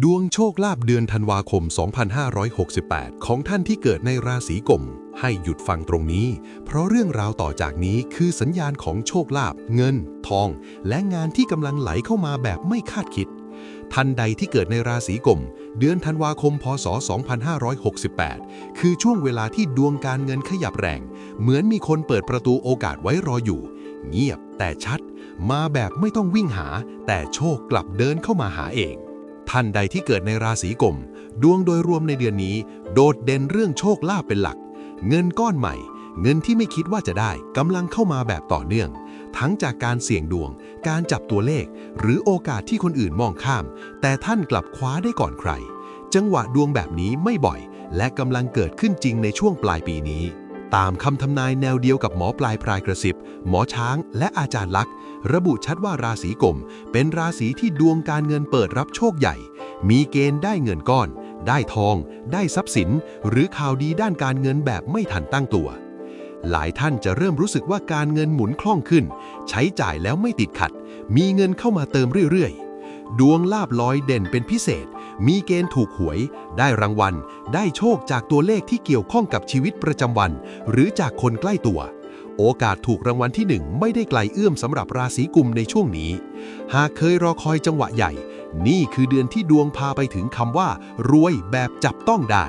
ดวงโชคลาภเดือนธันวาคม 2568 ของท่านที่เกิดในราศีกมให้หยุดฟังตรงนี้ เพราะเรื่องราวต่อจากนี้คือสัญญาณของโชคลาภเงิน ทอง และงานที่กำลังไหลเข้ามาแบบไม่คาดคิด ท่านใดที่เกิดในราศีกมเดือนธันวาคม พศ 2568 คือช่วงเวลาที่ดวงการเงินขยับแรง เหมือนมีคนเปิดประตูโอกาสไว้รออยู่ เงียบแต่ชัด มาแบบไม่ต้องวิ่งหา แต่โชคกลับเดินเข้ามาหาเอง ท่านใดที่เกิดในราศีกมดวงโดยรวมในเดือนนี้ โดดเด่นเรื่องโชคลาภเป็นหลัก เงินก้อนใหม่ เงินที่ไม่คิดว่าจะได้กำลังเข้ามาแบบต่อเนื่อง ทั้งจากการเสี่ยงดวง การจับตัวเลข หรือโอกาสที่คนอื่นมองข้าม แต่ท่านกลับคว้าได้ก่อนใคร จังหวะดวงแบบนี้ไม่บ่อย และกำลังเกิดขึ้นจริงในช่วงปลายปีนี้ ตามคำทำนายแนวเดียวกับหมอปลายพรายกระสิบหมอช้าง และอาจารย์ลักษ์ ระบุชัดว่าราศีกมเป็นราศีที่ดวงการเงินเปิดรับโชคใหญ่ มีเกณฑ์ได้เงินก้อน ได้ทอง ได้ทรัพย์สิน หรือข่าวดีด้านการเงินแบบไม่ทันตั้งตัว หลายท่านจะเริ่มรู้สึกว่าการเงินหมุนคล่องขึ้น ใช้จ่ายแล้วไม่ติดขัด มีเงินเข้ามาเติมเรื่อยๆ ดวงลาบลอยเด่นเป็นพิเศษ มีเกณฑ์ถูกหวย ได้รางวัล ได้โชคจากตัวเลขที่เกี่ยวข้องกับชีวิตประจำวัน หรือจากคนใกล้ตัว โอกาสถูกรางวัลที่หนึ่งไม่ได้ไกลเอื้อมสำหรับราศีกุมในช่วงนี้ หากเคยรอคอยจังหวะใหญ่ นี่คือเดือนที่ดวงพาไปถึงคำว่า รวยแบบจับต้องได้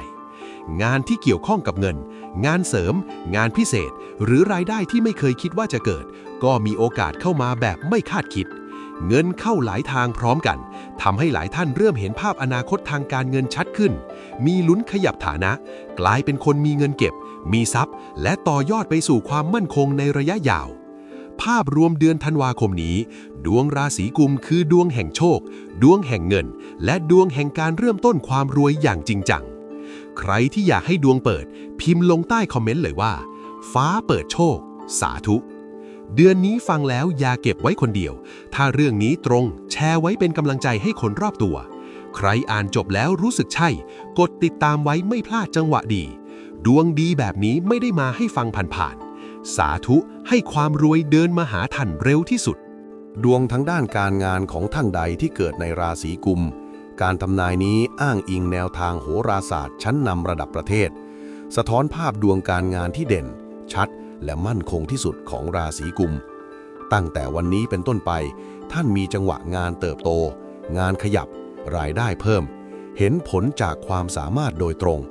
งานที่เกี่ยวข้องกับเงิน งานเสริม งานพิเศษ หรือรายได้ที่ไม่เคยคิดว่าจะเกิด ก็มีโอกาสเข้ามาแบบไม่คาดคิด เงินเข้าหลายทางพร้อมกันทำให้หลายท่านเริ่มเห็นภาพอนาคตทางการเงินชัดขึ้น มีลุ้นขยับฐานะ กลายเป็นคนมีเงินเก็บ มีทรัพย์ และต่อยอดไปสู่ความมั่นคงในระยะยาว ภาพรวมเดือนธันวาคมนี้ ดวงราศีกุมคือดวงแห่งโชค ดวงแห่งเงิน และดวงแห่งการเริ่มต้นความรวยอย่างจริงจัง ใครที่อยากให้ดวงเปิด พิมพ์ลงใต้คอมเมนต์เลยว่า ฟ้าเปิดโชค สาธุเดือนนี้ฟังแล้วอย่าเก็บไว้คนเดียว ถ้าเรื่องนี้ตรง แชร์ไว้เป็นกำลังใจให้คนรอบตัว ใครอ่านจบแล้วรู้สึกใช่ กดติดตามไว้ไม่พลาดจังหวะดี ดวงดีแบบนี้ไม่ได้มาให้ฟังผ่านๆ สาธุให้ความรวยเดินมาหาท่านเร็วที่สุด ดวงทั้งด้านการงานของท่านใดที่เกิดในราศีกุม การทำนายนี้อ้างอิงแนวทางโหราศาสตร์ชั้นนำระดับประเทศ สะท้อนภาพดวงการงานที่เด่น ชัด และมั่นคงที่สุดของราศีกุม ตั้งแต่วันนี้เป็นต้นไป ท่านมีจังหวะงานเติบโต งานขยับ รายได้เพิ่ม เห็นผลจากความสามารถโดยตรง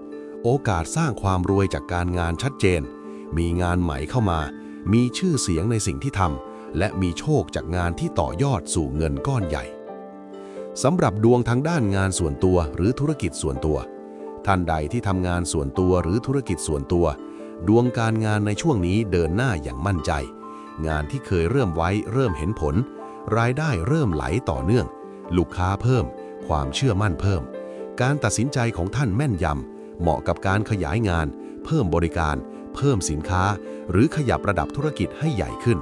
โอกาสสร้างความรวยจากการงานชัดเจน มีงานใหม่เข้ามา มีชื่อเสียงในสิ่งที่ทำ และมีโชคจากงานที่ต่อยอดสู่เงินก้อนใหญ่สำหรับดวงทางด้านงานส่วนตัวหรือธุรกิจส่วนตัว ท่านใดที่ทำงานส่วนตัวหรือธุรกิจส่วนตัว ดวงการงานในช่วงนี้เดินหน้าอย่างมั่นใจ งานที่เคยเริ่มไว้เริ่มเห็นผล รายได้เริ่มไหลต่อเนื่อง ลูกค้าเพิ่ม ความเชื่อมั่นเพิ่ม การตัดสินใจของท่านแม่นยำ เหมาะกับการขยายงาน เพิ่มบริการ เพิ่มสินค้า หรือขยับระดับธุรกิจให้ใหญ่ขึ้น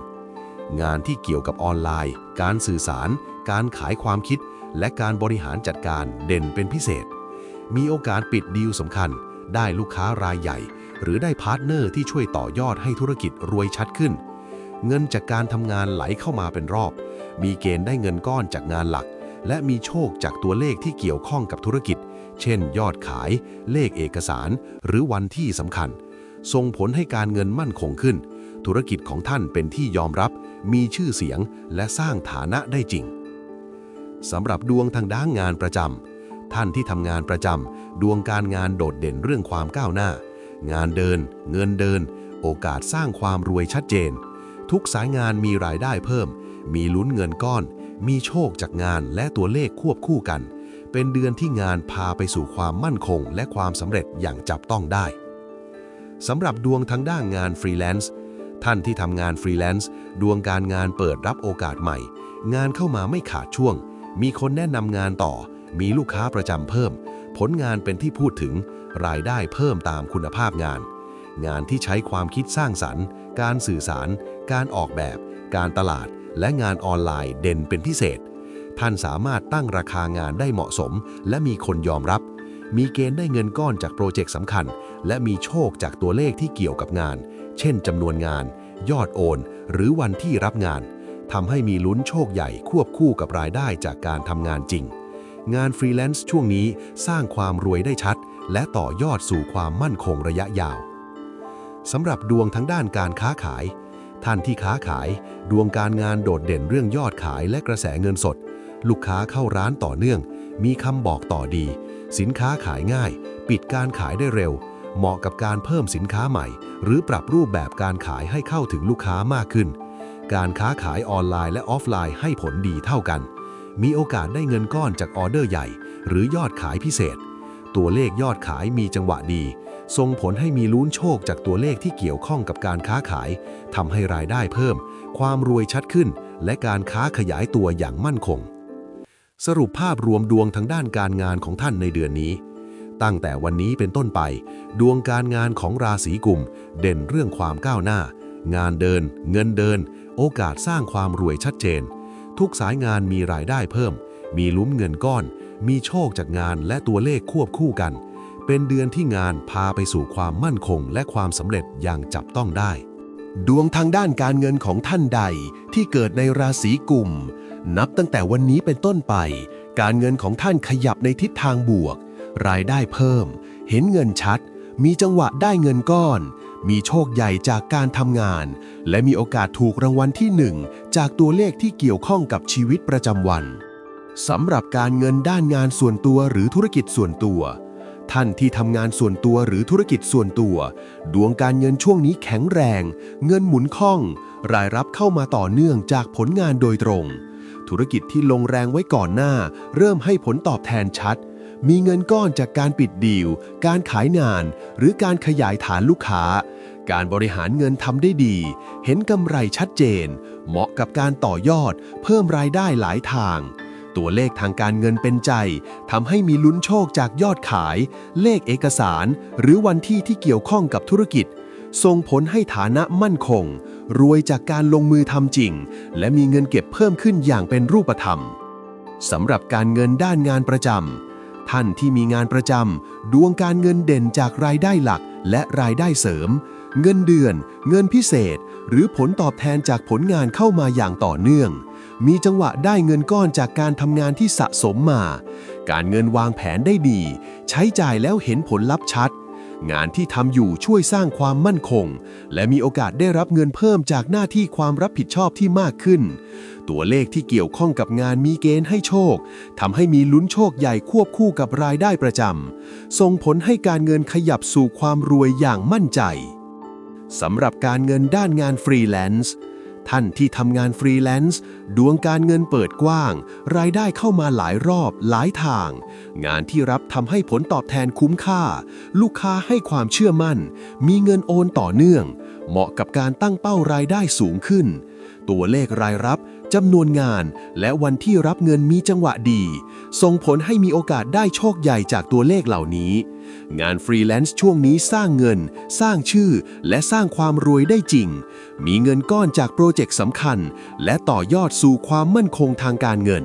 งานที่เกี่ยวกับออนไลน์ การสื่อสาร การขายความคิด และการบริหารจัดการเด่นเป็นพิเศษ มีโอกาสปิดดีลสำคัญ ได้ลูกค้ารายใหญ่ หรือได้พาร์ทเนอร์ที่ช่วยต่อยอดให้ธุรกิจรวยชัดขึ้น เงินจากการทำงานไหลเข้ามาเป็นรอบ มีเกณฑ์ได้เงินก้อนจากงานหลักและมีโชคจากตัวเลขที่เกี่ยวข้องกับธุรกิจ เช่น ยอดขาย เลขเอกสาร หรือวันที่สำคัญ ส่งผลให้การเงินมั่นคงขึ้น ธุรกิจของท่านเป็นที่ยอมรับ มีชื่อเสียง และสร้างฐานะได้จริงสำหรับดวงทางด้านงานประจำท่านที่ทำงานประจำดวงการงานโดดเด่นเรื่องความก้าวหน้า งานเดิน เงินเดิน โอกาสสร้างความรวยชัดเจน ทุกสายงานมีรายได้เพิ่ม มีลุ้นเงินก้อน มีโชคจากงานและตัวเลขควบคู่กัน เป็นเดือนที่งานพาไปสู่ความมั่นคงและความสำเร็จอย่างจับต้องได้สำหรับดวงทางด้านงานฟรีแลนซ์ท่านที่ทำงานฟรีแลนซ์ดวงการงานเปิดรับโอกาสใหม่ งานเข้ามาไม่ขาดช่วง มีคนแนะนำงานต่อ มีลูกค้าประจำเพิ่ม ผลงานเป็นที่พูดถึง รายได้เพิ่มตามคุณภาพงาน งานที่ใช้ความคิดสร้างสรรค์ การสื่อสาร การออกแบบ การตลาด และงานออนไลน์เด่นเป็นพิเศษ ท่านสามารถตั้งราคางานได้เหมาะสม และมีคนยอมรับ มีเกณฑ์ได้เงินก้อนจากโปรเจกต์สำคัญ และมีโชคจากตัวเลขที่เกี่ยวกับงาน เช่นจำนวนงาน ยอดโอน หรือวันที่รับงานทำให้มีลุ้นโชคใหญ่ควบคู่กับรายได้จากการทำงานจริง งานฟรีแลนซ์ช่วงนี้สร้างความรวยได้ชัด และต่อยอดสู่ความมั่นคงระยะยาวสำหรับดวงทั้งด้านการค้าขาย ท่านที่ค้าขาย ดวงการงานโดดเด่นเรื่องยอดขายและกระแสเงินสด ลูกค้าเข้าร้านต่อเนื่อง มีคำบอกต่อดี สินค้าขายง่าย ปิดการขายได้เร็ว เหมาะกับการเพิ่มสินค้าใหม่ หรือปรับรูปแบบการขายให้เข้าถึงลูกค้ามากขึ้น การค้าขายออนไลน์และออฟไลน์ให้ผลดีเท่ากัน มีโอกาสได้เงินก้อนจากออเดอร์ใหญ่ หรือยอดขายพิเศษ ตัวเลขยอดขายมีจังหวะดีส่งผลให้มีลุ้นโชคจากตัวเลขที่เกี่ยวข้องกับการค้าขาย ทำให้รายได้เพิ่ม ความรวยชัดขึ้น และการค้าขยายตัวอย่างมั่นคง สรุปภาพรวมดวงทางด้านการงานของท่านในเดือนนี้ ตั้งแต่วันนี้เป็นต้นไป ดวงการงานของราศีกุม เด่นเรื่องความก้าวหน้า งานเดิน เงินเดิน โอกาสสร้างความรวยชัดเจน ทุกสายงานมีรายได้เพิ่ม มีลุ้มเงินก้อน มีโชคจากงานและตัวเลขควบคู่กัน เป็นเดือนที่งานพาไปสู่ความมั่นคงและความสำเร็จอย่างจับต้องได้ดวงทางด้านการเงินของท่านใดที่เกิดในราศีกุม นับตั้งแต่วันนี้เป็นต้นไป การเงินของท่านขยับในทิศทางบวก รายได้เพิ่ม เห็นเงินชัด มีจังหวะได้เงินก้อน มีโชคใหญ่จากการทำงาน และมีโอกาสถูกรางวัลที่หนึ่งจากตัวเลขที่เกี่ยวข้องกับชีวิตประจำวันสำหรับการเงินด้านงานส่วนตัวหรือธุรกิจส่วนตัว ท่านที่ทำงานส่วนตัวหรือธุรกิจส่วนตัว ดวงการเงินช่วงนี้แข็งแรง เงินหมุนคล่อง รายรับเข้ามาต่อเนื่องจากผลงานโดยตรง ธุรกิจที่ลงแรงไว้ก่อนหน้า เริ่มให้ผลตอบแทนชัด มีเงินก้อนจากการปิดดีล การขายงาน หรือการขยายฐานลูกค้า การบริหารเงินทำได้ดี เห็นกำไรชัดเจน เหมาะกับการต่อยอด เพิ่มรายได้หลายทาง ตัวเลขทางการเงินเป็นใจทำให้มีลุ้นโชคจากยอดขาย เลขเอกสาร หรือวันที่ที่เกี่ยวข้องกับธุรกิจส่งผลให้ฐานะมั่นคง รวยจากการลงมือทำจริง และมีเงินเก็บเพิ่มขึ้นอย่างเป็นรูปธรรมสำหรับการเงินด้านงานประจำท่านที่มีงานประจำดวงการเงินเด่นจากรายได้หลักและรายได้เสริม เงินเดือน เงินพิเศษ หรือผลตอบแทนจากผลงานเข้ามาอย่างต่อเนื่อง มีจังหวะได้เงินก้อนจากการทำงานที่สะสมมา การเงินวางแผนได้ดี ใช้จ่ายแล้วเห็นผลลัพธ์ชัด งานที่ทำอยู่ช่วยสร้างความมั่นคง และมีโอกาสได้รับเงินเพิ่มจากหน้าที่ความรับผิดชอบที่มากขึ้น ตัวเลขที่เกี่ยวข้องกับงานมีเกณฑ์ให้โชคทำให้มีลุ้นโชคใหญ่ควบคู่กับรายได้ประจำส่งผลให้การเงินขยับสู่ความรวยอย่างมั่นใจสำหรับการเงินด้านงานฟรีแลนซ์ ท่านที่ทำงานฟรีแลนซ์ ดวงการเงินเปิดกว้าง รายได้เข้ามาหลายรอบหลายทาง งานที่รับทำให้ผลตอบแทนคุ้มค่า ลูกค้าให้ความเชื่อมั่น มีเงินโอนต่อเนื่อง เหมาะกับการตั้งเป้ารายได้สูงขึ้น ตัวเลขรายรับจำนวนงาน และวันที่รับเงินมีจังหวะดี ส่งผลให้มีโอกาสได้โชคใหญ่จากตัวเลขเหล่านี้ งานฟรีแลนซ์ช่วงนี้สร้างเงิน สร้างชื่อ และสร้างความรวยได้จริง มีเงินก้อนจากโปรเจกต์สำคัญ และต่อยอดสู่ความมั่นคงทางการเงิน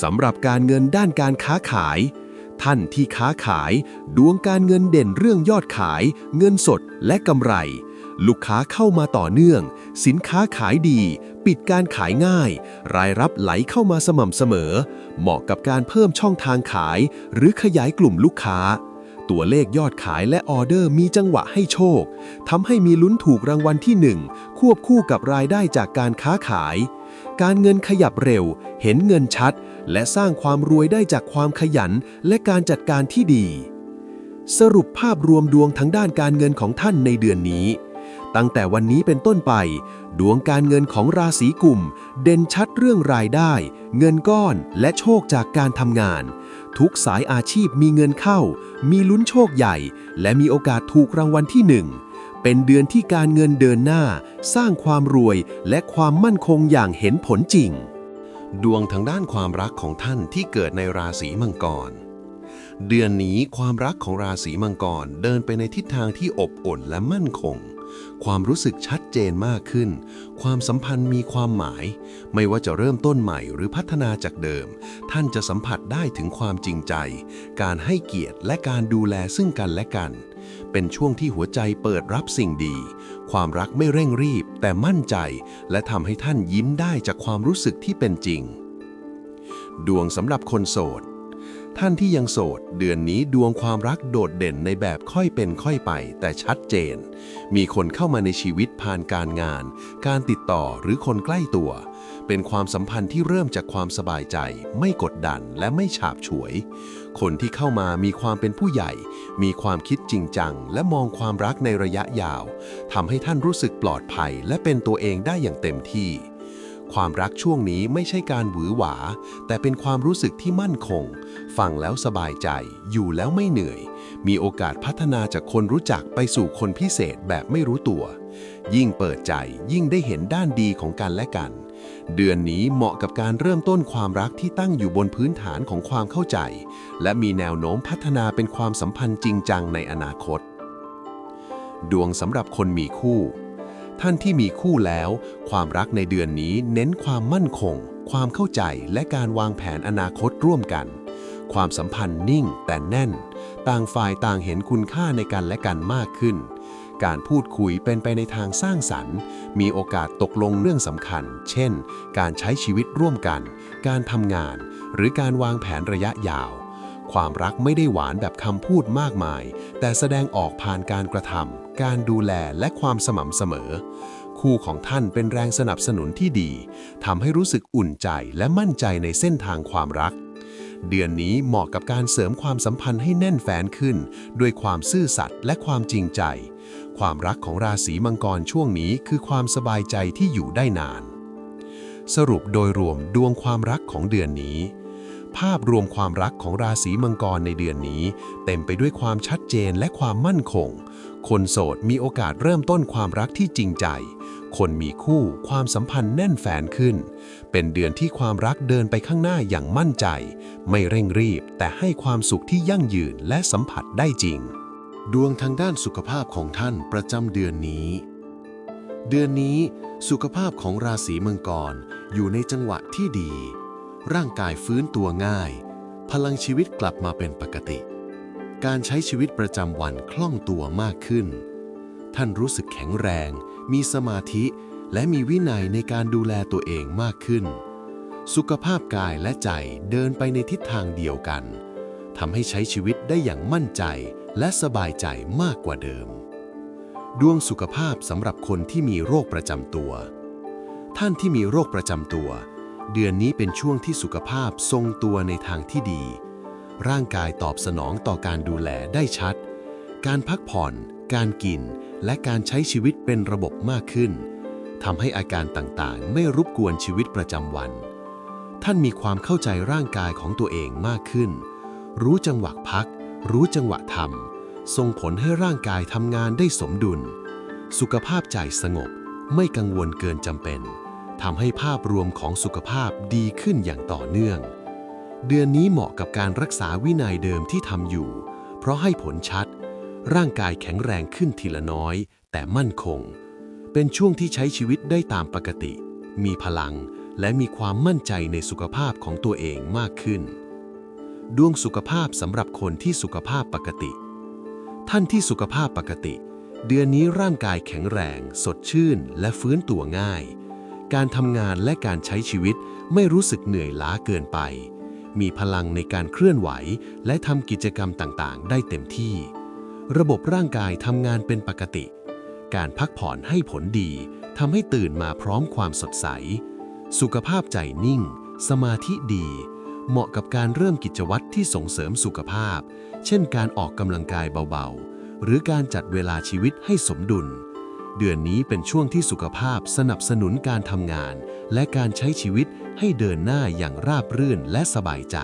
สำหรับการเงินด้านการค้าขาย ท่านที่ค้าขาย ดวงการเงินเด่นเรื่องยอดขาย เงินสดและกำไร ลูกค้าเข้ามาต่อเนื่อง สินค้าขายดี ปิดการขายง่าย รายรับไหลเข้ามาสม่ำเสมอ เหมาะกับการเพิ่มช่องทางขาย หรือขยายกลุ่มลูกค้า ตัวเลขยอดขายและออเดอร์มีจังหวะให้โชคทำให้มีลุ้นถูกรางวัลที่หนึ่งควบคู่กับรายได้จากการค้าขาย การเงินขยับเร็ว เห็นเงินชัด และสร้างความรวยได้จากความขยันและการจัดการที่ดี สรุปภาพรวมดวงทางด้านการเงินของท่านในเดือนนี้ ตั้งแต่วันนี้เป็นต้นไป ดวงการเงินของราศีกุมเด่นชัดเรื่องรายได้ เงินก้อนและโชคจากการทำงาน ทุกสายอาชีพมีเงินเข้า มีลุ้นโชคใหญ่ และมีโอกาสถูกรางวัลที่หนึ่งเป็นเดือนที่การเงินเดินหน้า สร้างความรวยและความมั่นคงอย่างเห็นผลจริง ดวงทางด้านความรักของท่านที่เกิดในราศีมังกร เดือนนี้ความรักของราศีมังกรเดินไปในทิศทางที่อบอุ่นและมั่นคง ความรู้สึกชัดเจนมากขึ้น ความสัมพันธ์มีความหมาย ไม่ว่าจะเริ่มต้นใหม่หรือพัฒนาจากเดิม ท่านจะสัมผัสได้ถึงความจริงใจ การให้เกียรติและการดูแลซึ่งกันและกัน เป็นช่วงที่หัวใจเปิดรับสิ่งดี ความรักไม่เร่งรีบ แต่มั่นใจ และทำให้ท่านยิ้มได้จากความรู้สึกที่เป็นจริง ดวงสำหรับคนโสด ท่านที่ยังโสด เดือนนี้ดวงความรักโดดเด่นในแบบค่อยเป็นค่อยไป แต่ชัดเจน มีคนเข้ามาในชีวิตผ่านการงาน การติดต่อหรือคนใกล้ตัว เป็นความสัมพันธ์ที่เริ่มจากความสบายใจ ไม่กดดันและไม่ฉาบฉวย คนที่เข้ามามีความเป็นผู้ใหญ่ มีความคิดจริงจัง และมองความรักในระยะยาวทำให้ท่านรู้สึกปลอดภัย และเป็นตัวเองได้อย่างเต็มที่ ความรักช่วงนี้ไม่ใช่การหวือหวา แต่เป็นความรู้สึกที่มั่นคง ฟังแล้วสบายใจ อยู่แล้วไม่เหนื่อย มีโอกาสพัฒนาจากคนรู้จักไปสู่คนพิเศษแบบไม่รู้ตัว ยิ่งเปิดใจยิ่งได้เห็นด้านดีของกันและกัน เดือนนี้เหมาะกับการเริ่มต้นความรักที่ตั้งอยู่บนพื้นฐานของความเข้าใจ และมีแนวโน้มพัฒนาเป็นความสัมพันธ์จริงจังในอนาคต ดวงสำหรับคนมีคู่ ท่านที่มีคู่แล้ว ความรักในเดือนนี้เน้นความมั่นคง ความเข้าใจและการวางแผนอนาคตร่วมกัน ความสัมพันธ์นิ่งแต่แน่น ต่างฝ่ายต่างเห็นคุณค่าในกันและกันมากขึ้น การพูดคุยเป็นไปในทางสร้างสรรค์ มีโอกาสตกลงเรื่องสำคัญ เช่น การใช้ชีวิตร่วมกัน การทำงาน หรือการวางแผนระยะยาว ความรักไม่ได้หวานแบบคำพูดมากมาย แต่แสดงออกผ่านการกระทำการดูแลและความสม่ำเสมอ คู่ของท่านเป็นแรงสนับสนุนที่ดีทำให้รู้สึกอุ่นใจและมั่นใจในเส้นทางความรัก เดือนนี้เหมาะกับการเสริมความสัมพันธ์ให้แน่นแฟ้นขึ้น ด้วยความซื่อสัตย์และความจริงใจ ความรักของราศีมังกรช่วงนี้คือความสบายใจที่อยู่ได้นาน สรุปโดยรวมดวงความรักของเดือนนี้ ภาพรวมความรักของราศีมังกรในเดือนนี้ เต็มไปด้วยความชัดเจนและความมั่นคง คนโสดมีโอกาสเริ่มต้นความรักที่จริงใจ คนมีคู่ความสัมพันธ์แน่นแฟนขึ้น เป็นเดือนที่ความรักเดินไปข้างหน้าอย่างมั่นใจ ไม่เร่งรีบแต่ให้ความสุขที่ยั่งยืนและสัมผัสได้จริง ดวงทางด้านสุขภาพของท่านประจำเดือนนี้ เดือนนี้สุขภาพของราศีมังกรอยู่ในจังหวะที่ดี ร่างกายฟื้นตัวง่าย พลังชีวิตกลับมาเป็นปกติ การใช้ชีวิตประจำวันคล่องตัวมากขึ้น ท่านรู้สึกแข็งแรง มีสมาธิ และมีวินัยในการดูแลตัวเองมากขึ้น สุขภาพกายและใจเดินไปในทิศทางเดียวกันทำให้ใช้ชีวิตได้อย่างมั่นใจและสบายใจมากกว่าเดิม ดวงสุขภาพสำหรับคนที่มีโรคประจำตัว ท่านที่มีโรคประจำตัว เดือนนี้เป็นช่วงที่สุขภาพทรงตัวในทางที่ดี ร่างกายตอบสนองต่อการดูแลได้ชัด การพักผ่อน การกิน และการใช้ชีวิตเป็นระบบมากขึ้นทำให้อาการต่างๆ ไม่รบกวนชีวิตประจำวัน ท่านมีความเข้าใจร่างกายของตัวเองมากขึ้น รู้จังหวะพัก รู้จังหวะทำส่งผลให้ร่างกายทำงานได้สมดุล สุขภาพใจสงบ ไม่กังวลเกินจำเป็น ทำให้ภาพรวมของสุขภาพดีขึ้นอย่างต่อเนื่อง เดือนนี้เหมาะกับการรักษาวินัยเดิมที่ทำอยู่ เพราะให้ผลชัด ร่างกายแข็งแรงขึ้นทีละน้อย แต่มั่นคง เป็นช่วงที่ใช้ชีวิตได้ตามปกติ มีพลังและมีความมั่นใจในสุขภาพของตัวเองมากขึ้น ดวงสุขภาพสำหรับคนที่สุขภาพปกติ ท่านที่สุขภาพปกติ เดือนนี้ร่างกายแข็งแรง สดชื่น และฟื้นตัวง่าย การทำงานและการใช้ชีวิตไม่รู้สึกเหนื่อยล้าเกินไป มีพลังในการเคลื่อนไหว และทำกิจกรรมต่างๆ ได้เต็มที่ ระบบร่างกายทำงานเป็นปกติ การพักผ่อนให้ผลดีทำให้ตื่นมาพร้อมความสดใส สุขภาพใจนิ่ง สมาธิดี เหมาะกับการเริ่มกิจวัตรที่ส่งเสริมสุขภาพ เช่นการออกกำลังกายเบาๆ หรือการจัดเวลาชีวิตให้สมดุล เดือนนี้เป็นช่วงที่สุขภาพสนับสนุนการทำงาน และการใช้ชีวิตให้เดินหน้าอย่างราบรื่นและสบายใจ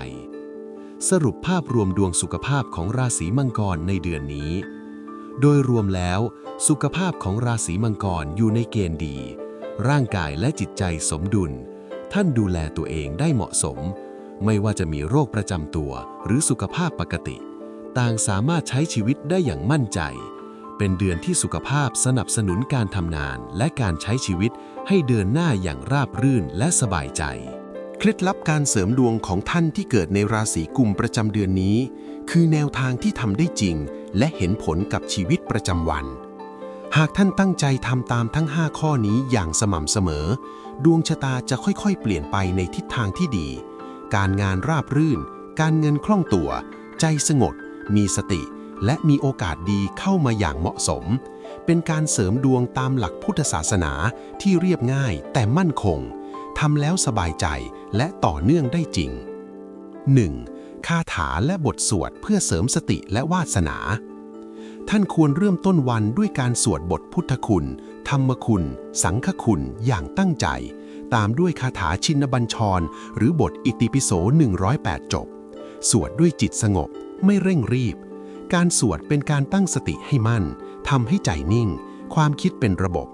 สรุปภาพรวมดวงสุขภาพของราศีมังกรในเดือนนี้ โดยรวมแล้ว สุขภาพของราศีมังกรอยู่ในเกณฑ์ดี ร่างกายและจิตใจสมดุล ท่านดูแลตัวเองได้เหมาะสม ไม่ว่าจะมีโรคประจำตัวหรือสุขภาพปกติ ต่างสามารถใช้ชีวิตได้อย่างมั่นใจ เป็นเดือนที่สุขภาพสนับสนุนการทำงานและการใช้ชีวิตให้เดินหน้าอย่างราบรื่นและสบายใจ เคล็ดลับการเสริมดวงของท่านที่เกิดในราศีกุมประจำเดือนนี้ คือแนวทางที่ทำได้จริง และเห็นผลกับชีวิตประจำวัน หากท่านตั้งใจทำตามทั้ง 5 ข้อนี้อย่างสม่ำเสมอ ดวงชะตาจะค่อยๆ เปลี่ยนไปในทิศทางที่ดี การงานราบรื่น การเงินคล่องตัว ใจสงบมีสติ และมีโอกาสดีเข้ามาอย่างเหมาะสม เป็นการเสริมดวงตามหลักพุทธศาสนาที่เรียบง่ายแต่มั่นคงทำแล้วสบายใจและต่อเนื่องได้จริง 1. คาถาและบทสวดเพื่อเสริมสติและวาสนา ท่านควรเริ่มต้นวันด้วยการสวดบทพุทธคุณ ธรรมคุณ สังฆคุณอย่างตั้งใจ ตามด้วยคาถาชินบัญชร หรือบทอิติปิโส 108 จบ สวดด้วยจิตสงบ ไม่เร่งรีบ การสวดเป็นการตั้งสติให้มั่นทำให้ใจนิ่ง ความคิดเป็นระบบ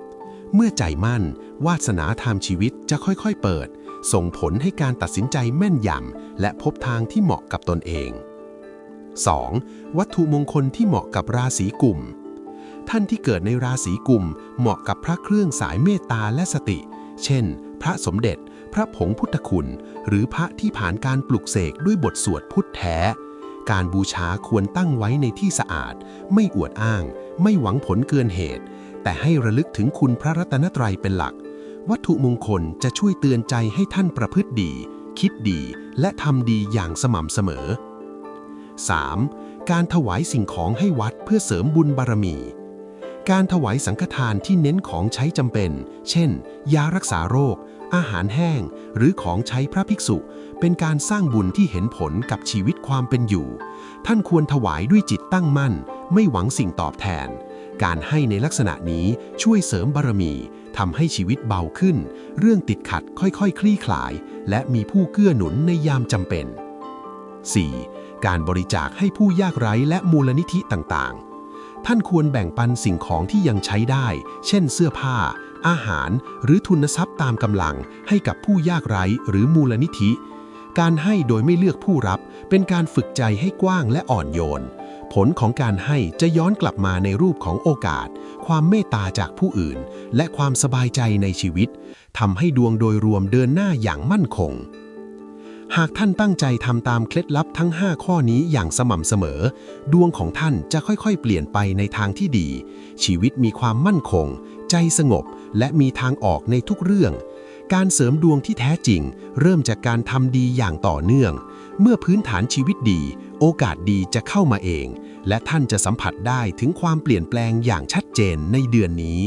เมื่อใจมั่น วาสนาทางชีวิตจะค่อยๆเปิด ส่งผลให้การตัดสินใจแม่นยำและพบทางที่เหมาะกับตนเอง 2. วัตถุมงคลที่เหมาะกับราศีกุมท่านที่เกิดในราศีกุมเหมาะกับพระเครื่องสายเมตตาและสติ เช่น พระสมเด็จ พระผงพุทธคุณ หรือพระที่ผ่านการปลุกเสกด้วยบทสวดพุทธแท้ การบูชาควรตั้งไว้ในที่สะอาด ไม่อวดอ้าง ไม่หวังผลเกินเหตุ แต่ให้ระลึกถึงคุณพระรัตนตรัยเป็นหลัก วัตถุมงคลจะช่วยเตือนใจให้ท่านประพฤติดี คิดดี และทำดีอย่างสม่ำเสมอ 3. การถวายสิ่งของให้วัดเพื่อเสริมบุญบารมี การถวายสังฆทานที่เน้นของใช้จำเป็น เช่น ยารักษาโรค อาหารแห้ง หรือของใช้พระภิกษุ เป็นการสร้างบุญที่เห็นผลกับชีวิตความเป็นอยู่ ท่านควรถวายด้วยจิตตั้งมั่น ไม่หวังสิ่งตอบแทน การให้ในลักษณะนี้ช่วยเสริมบารมีทำให้ชีวิตเบาขึ้น เรื่องติดขัดค่อยๆคลี่คลาย และมีผู้เกื้อหนุนในยามจำเป็น 4. การบริจาคให้ผู้ยากไร้และมูลนิธิต่างๆ ท่านควรแบ่งปันสิ่งของที่ยังใช้ได้ เช่นเสื้อผ้า อาหาร หรือทุนทรัพย์ตามกำลังให้กับผู้ยากไร้หรือมูลนิธิ การให้โดยไม่เลือกผู้รับ เป็นการฝึกใจให้กว้างและอ่อนโยน ผลของการให้จะย้อนกลับมาในรูปของโอกาส ความเมตตาจากผู้อื่น และความสบายใจในชีวิตทำให้ดวงโดยรวมเดินหน้าอย่างมั่นคง หากท่านตั้งใจทำตามเคล็ดลับทั้ง 5 ข้อนี้อย่างสม่ำเสมอ ดวงของท่านจะค่อยๆ เปลี่ยนไปในทางที่ดี ชีวิตมีความมั่นคง ใจสงบ และมีทางออกในทุกเรื่อง การเสริมดวงที่แท้จริง เริ่มจากการทำดีอย่างต่อเนื่อง เมื่อพื้นฐานชีวิตดี โอกาสดีจะเข้ามาเอง และท่านจะสัมผัสได้ถึงความเปลี่ยนแปลงอย่างชัดเจนในเดือนนี้